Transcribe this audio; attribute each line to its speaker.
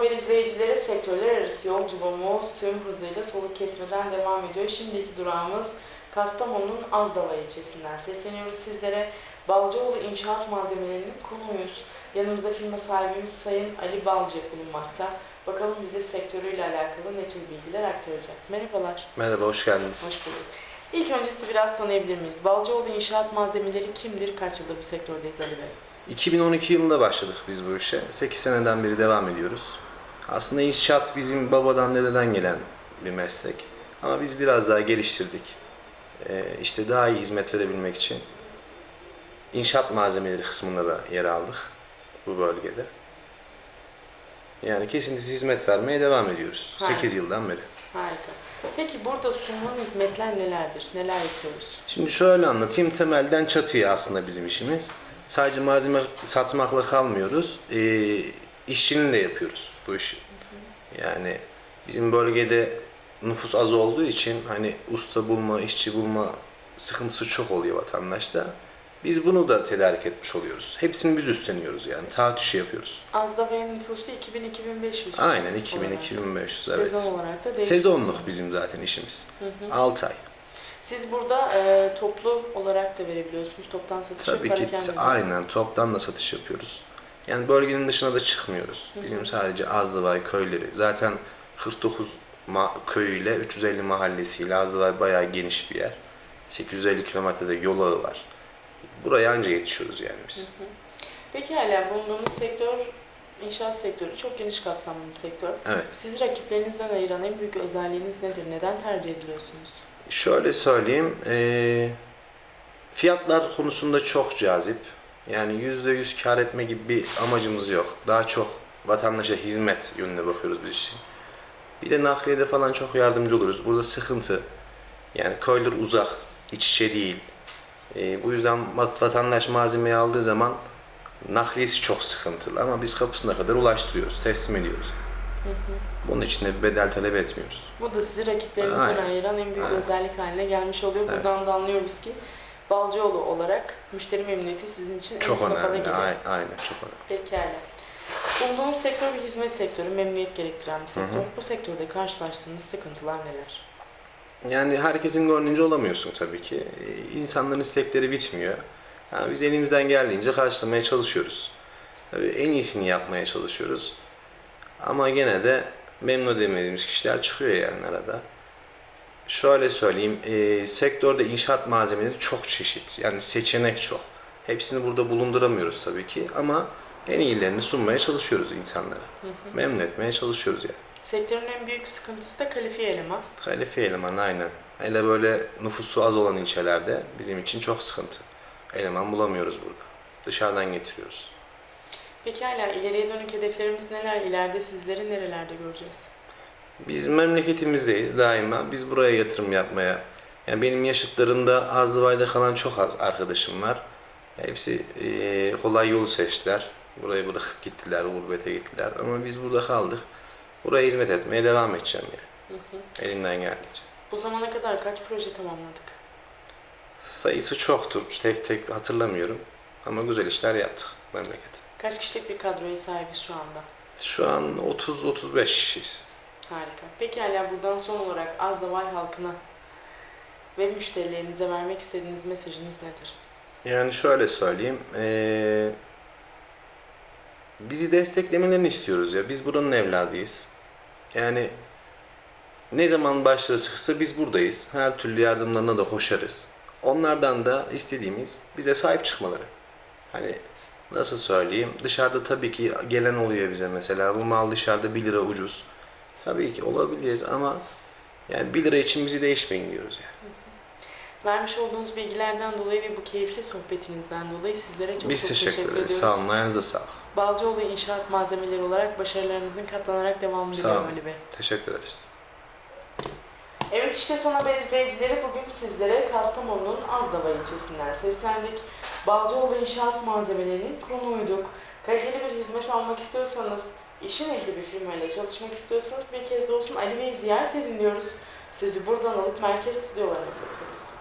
Speaker 1: Haber izleyicileri sektörler arası yolculuğumuz tüm hızıyla soluk kesmeden devam ediyor. Şimdiki durağımız Kastamonu'nun Azdava ilçesinden sesleniyoruz sizlere. Balcıoğlu İnşaat Malzemelerinin konuğuyuz. Yanımızda firma sahibimiz Sayın Ali Balcı bulunmakta. Bakalım bize sektörüyle alakalı ne tür bilgiler aktaracak. Merhabalar.
Speaker 2: Merhaba, hoş geldiniz.
Speaker 1: Hoş bulduk. İlk önce sizi biraz tanıyabilir miyiz? Balcıoğlu İnşaat Malzemeleri kimdir? Kaç yıldır bu sektördeyiz Ali Bey?
Speaker 2: 2012 yılında başladık biz bu işe. 8 seneden beri devam ediyoruz. Aslında inşaat bizim babadan dededen gelen bir meslek. Ama biz biraz daha geliştirdik. Ee, işte daha iyi hizmet verebilmek için inşaat malzemeleri kısmında da yer aldık bu bölgede. Yani kesintisiz hizmet vermeye devam ediyoruz.
Speaker 1: Harika.
Speaker 2: 8 yıldan beri.
Speaker 1: Harika. Peki burada sunulan hizmetler nelerdir? Neler yapıyoruz?
Speaker 2: Şimdi şöyle anlatayım. Temelden çatıya aslında bizim işimiz. Sadece malzeme satmakla kalmıyoruz. Ee, işçinin de yapıyoruz bu işi. Yani bizim bölgede nüfus az olduğu için hani usta bulma, işçi bulma sıkıntısı çok oluyor vatandaşta. Biz bunu da tedarik etmiş oluyoruz. Hepsini biz üstleniyoruz yani. Taahhüt işi yapıyoruz.
Speaker 1: Azdava'nın nüfusu 2000-2500.
Speaker 2: Aynen
Speaker 1: olarak.
Speaker 2: 2000-2500 evet.
Speaker 1: Sezon olarak da.
Speaker 2: Sezonluk bizim zaten işimiz.
Speaker 1: Hı hı.
Speaker 2: 6 ay.
Speaker 1: Siz burada e, toplu olarak da verebiliyorsunuz. Toptan satış
Speaker 2: Tabii ki aynen toptan da satış yapıyoruz. Yani bölgenin dışına da çıkmıyoruz. Bizim sadece Azlıvay köyleri zaten 49 ma- köyüyle 350 mahallesiyle Azlıvay bayağı geniş bir yer. 850 kilometrede yol ağı var. Buraya anca yetişiyoruz yani biz.
Speaker 1: Peki hala bulunduğunuz sektör inşaat sektörü çok geniş kapsamlı bir sektör.
Speaker 2: Evet.
Speaker 1: Sizi rakiplerinizden ayıran en büyük özelliğiniz nedir? Neden tercih ediliyorsunuz?
Speaker 2: Şöyle söyleyeyim, eee, fiyatlar konusunda çok cazip. Yani %100 kar etme gibi bir amacımız yok. Daha çok vatandaşa hizmet yönüne bakıyoruz biz için. Bir de nakliyede falan çok yardımcı oluruz. Burada sıkıntı. Yani köyler uzak, iç içe değil. Eee, bu yüzden vat- vatandaş malzemeyi aldığı zaman nakliyesi çok sıkıntılı ama biz kapısına kadar ulaştırıyoruz, teslim ediyoruz. Bunun için de bir bedel talep etmiyoruz.
Speaker 1: Bu da sizi rakiplerinizden ayıran en büyük
Speaker 2: Aynen.
Speaker 1: özellik haline gelmiş oluyor.
Speaker 2: Evet.
Speaker 1: Buradan da anlıyoruz ki Balcıoğlu olarak müşteri memnuniyeti sizin için en üst safhada
Speaker 2: önemli.
Speaker 1: geliyor.
Speaker 2: Ay- Aynen, çok önemli.
Speaker 1: Pekala. Bulunduğunuz sektör bir hizmet sektörü, memnuniyet gerektiren bir sektör.
Speaker 2: hı.
Speaker 1: Bu sektörde karşılaştığınız sıkıntılar neler?
Speaker 2: Yani herkesin gönlünce olamıyorsun tabii ki. Ee, İnsanların istekleri bitmiyor. Yani biz elimizden geldiğince karşılamaya çalışıyoruz. Tabii en iyisini yapmaya çalışıyoruz. Ama gene de memnun edemediğimiz kişiler çıkıyor yani arada. Şöyle söyleyeyim, e, sektörde inşaat malzemeleri çok çeşit. Yani seçenek çok. Hepsini burada bulunduramıyoruz tabii ki ama en iyilerini sunmaya çalışıyoruz insanlara. Memnun etmeye çalışıyoruz yani.
Speaker 1: Sektörün en büyük sıkıntısı da kalifiye eleman.
Speaker 2: Kalifiye eleman aynen. Hele böyle nüfusu az olan ilçelerde bizim için çok sıkıntı. Eleman bulamıyoruz burada. Dışarıdan getiriyoruz.
Speaker 1: Peki hala ileriye dönük hedeflerimiz neler? İleride sizleri nerelerde göreceğiz?
Speaker 2: Biz memleketimizdeyiz daima. Biz buraya yatırım yapmaya. Yani benim yaşıtlarımda Azlıvay'da kalan çok az arkadaşım var. Hepsi eee, kolay yolu seçtiler. Burayı bırakıp gittiler, gurbete gittiler. Ama biz burada kaldık. Buraya hizmet etmeye devam edeceğim yani. Elimden geldiğince.
Speaker 1: Bu zamana kadar kaç proje tamamladık?
Speaker 2: Sayısı çoktur. Tek tek hatırlamıyorum. Ama güzel işler yaptık memleket.
Speaker 1: Kaç kişilik bir kadroya sahibiz şu anda?
Speaker 2: Şu an 30-35 kişiyiz.
Speaker 1: Harika. Peki hala buradan son olarak Azdavay halkına ve müşterilerinize vermek istediğiniz mesajınız nedir?
Speaker 2: Yani şöyle söyleyeyim. eee, bizi desteklemelerini istiyoruz ya. Biz buranın evladıyız. Yani ne zaman başları sıksa biz buradayız. Her türlü yardımlarına da koşarız. Onlardan da istediğimiz bize sahip çıkmaları. Hani nasıl söyleyeyim? Dışarıda tabii ki gelen oluyor bize mesela. Bu mal dışarıda 1 lira ucuz. Tabii ki olabilir ama yani 1 lira için bizi değişmeyin diyoruz yani.
Speaker 1: Vermiş olduğunuz bilgilerden dolayı ve bu keyifli sohbetinizden dolayı sizlere çok
Speaker 2: Biz
Speaker 1: çok
Speaker 2: teşekkür,
Speaker 1: teşekkür
Speaker 2: ederiz. Sağ olun. Ayağınıza sağlık.
Speaker 1: Balcıoğlu İnşaat Malzemeleri olarak başarılarınızın katlanarak devamını diliyorum. Ali Bey.
Speaker 2: Teşekkür ederiz.
Speaker 1: Evet işte son haber izleyicileri bugün sizlere Kastamonu'nun Azdava ilçesinden seslendik. Balcıoğlu İnşaat Malzemeleri'nin konuğuyduk. Kaliteli bir hizmet almak istiyorsanız, işin ehli bir firmayla çalışmak istiyorsanız bir kez de olsun Ali Bey'i ziyaret edin diyoruz. Sözü buradan alıp merkez stüdyolarına bırakıyoruz.